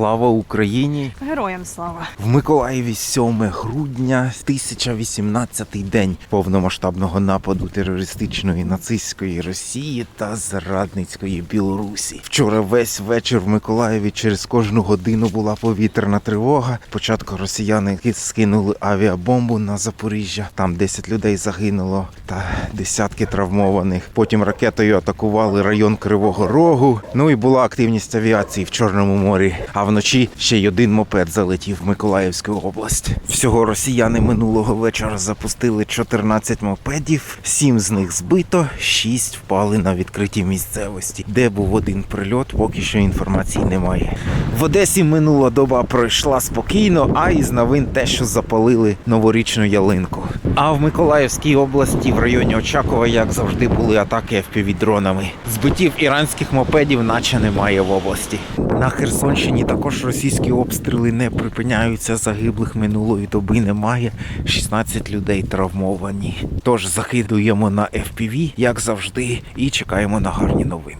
Слава Україні! Героям слава. В Миколаєві 7 грудня, 1018 день повномасштабного нападу терористичної нацистської Росії та зрадницької Білорусі. Вчора весь вечір в Миколаєві через кожну годину була повітряна тривога. Спочатку росіяни скинули авіабомбу на Запоріжжя. Там 10 людей загинуло та десятки травмованих. Потім ракетою атакували район Кривого Рогу. Ну і була активність авіації в Чорному морі. А вночі ще й один мопед залетів в Миколаївську область. Всього росіяни минулого вечора запустили 14 мопедів, 7 з них збито, 6 впали на відкритій місцевості. Де був один прильот, поки що інформації немає. В Одесі минула доба пройшла спокійно, а із новин те, що запалили новорічну ялинку. А в Миколаївській області в районі Очакова, як завжди, були атаки FPV-дронами. Збиттів іранських мопедів, наче немає в області. На Херсонщині також російські обстріли не припиняються. Загиблих минулої доби немає. 16 людей травмовані. Тож закидуємо на FPV, як завжди, і чекаємо на гарні новини.